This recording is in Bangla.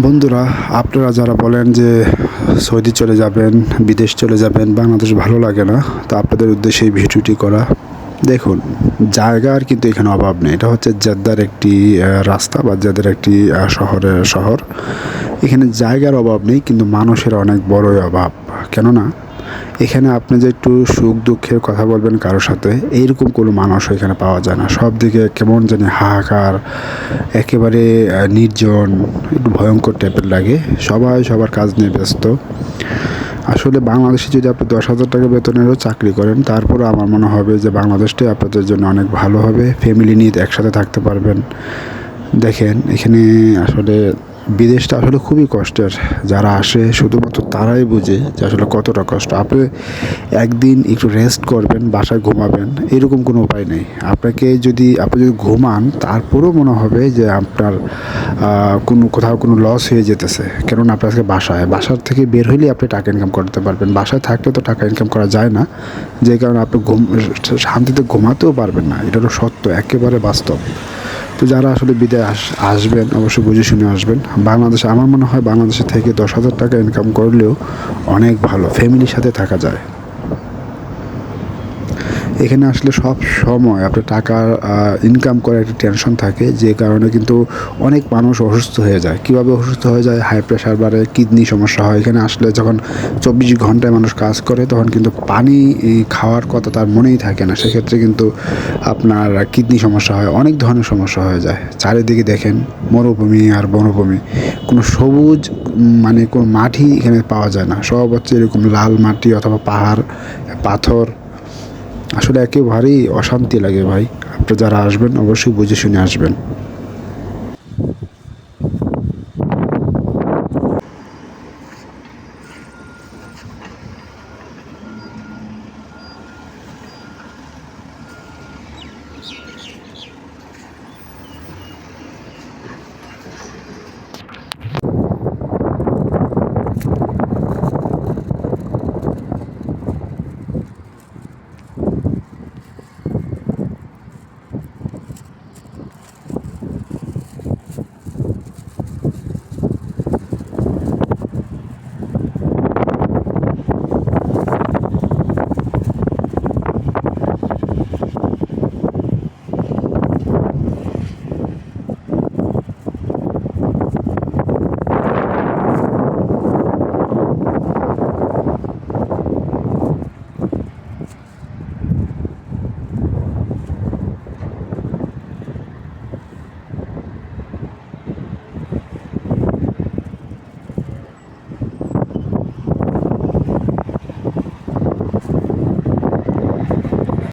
বন্ধুরা, আপনারা যারা বলেন যে সৌদি চলে যাবেন, বিদেশ চলে যাবেন, বাংলাদেশ ভালো লাগে না, তো আপনাদের উদ্দেশ্যে এই ভিডিওটি করা। দেখুন, জায়গার কিন্তু এখানে অভাব নেই। এটা হচ্ছে জেদ্দার একটি রাস্তা বা জেদ্দার একটি শহরের শহর। এখানে জায়গার অভাব নেই, কিন্তু মানুষের অনেক বড়ই অভাব। কেননা, এখানে আপনি যে একটু সুখ দুঃখের কথা বলবেন কারোর সাথে, এইরকম কোনো মানুষ এখানে পাওয়া যায় না। সব দিকে কেমন জানি হাহাকার, একেবারে নির্জন, একটু ভয়ঙ্কর টাইপের লাগে। সবাই সবার কাজ নিয়ে ব্যস্ত। আসলে বাংলাদেশে যদি আপনি দশ হাজার টাকা বেতনেরও চাকরি করেন তারপরে আমার মনে হবে যে বাংলাদেশটাই আপনাদের জন্য অনেক ভালো হবে। ফ্যামিলি নিয়ে একসাথে থাকতে পারবেন। দেখেন, এখানে আসলে বিদেশটা আসলে খুবই কষ্টের। যারা আসে, শুধুমাত্র তারাই বুঝে যে আসলে কতটা কষ্ট। আপনি একদিন একটু রেস্ট করবেন, বাসায় ঘুমাবেন, এরকম কোনো উপায় নেই। আপনাকে যদি, আপনি যদি ঘুমান, তারপরেও মনে হবে যে আপনার কোনো কোথাও কোনো লস হয়ে যেতেছে। কেননা আপনার আজকে বাসায়। বাসার থেকে বের হলেই আপনি টাকা ইনকাম করতে পারবেন। বাসায় থাকলে তো টাকা ইনকাম করা যায় না। যে কারণে আপনি ঘুম, শান্তিতে ঘুমাতেও পারবেন না। এটা হলো সত্য, একেবারে বাস্তব। তো যারা আসলে বিদেশ আস- আসবেন, অবশ্যই বুঝে শুনে আসবেন। বাংলাদেশে আমার মনে হয় বাংলাদেশে থেকে দশ হাজার টাকা ইনকাম করলেও অনেক ভালো ফ্যামিলির সাথে থাকা যায়। এখানে আসলে সব সময় আপনার টাকার ইনকাম করার একটা টেনশন থাকে, যে কারণে কিন্তু অনেক মানুষ অসুস্থ হয়ে যায়। কীভাবে অসুস্থ হয়ে যায়? হাই প্রেশার বাড়ে কিডনি সমস্যা হয়। এখানে আসলে যখন চব্বিশ ঘন্টায় মানুষ কাজ করে, তখন কিন্তু পানি খাওয়ার কথা তার মনেই থাকে না। সেক্ষেত্রে কিন্তু আপনার কিডনি সমস্যা হয়, অনেক ধরনের সমস্যা হয়ে যায়। চারিদিকে দেখেন, মরুভূমি আর বনভূমি। কোনো সবুজ মানে কোনো মাটি এখানে পাওয়া যায় না। সব হচ্ছে এরকম লাল মাটি অথবা পাহাড়, পাথর আসলে একেবারেই অশান্তি লাগে ভাই। আপনারা যারা আসবেন অবশ্যই বুঝে শুনে আসবেন।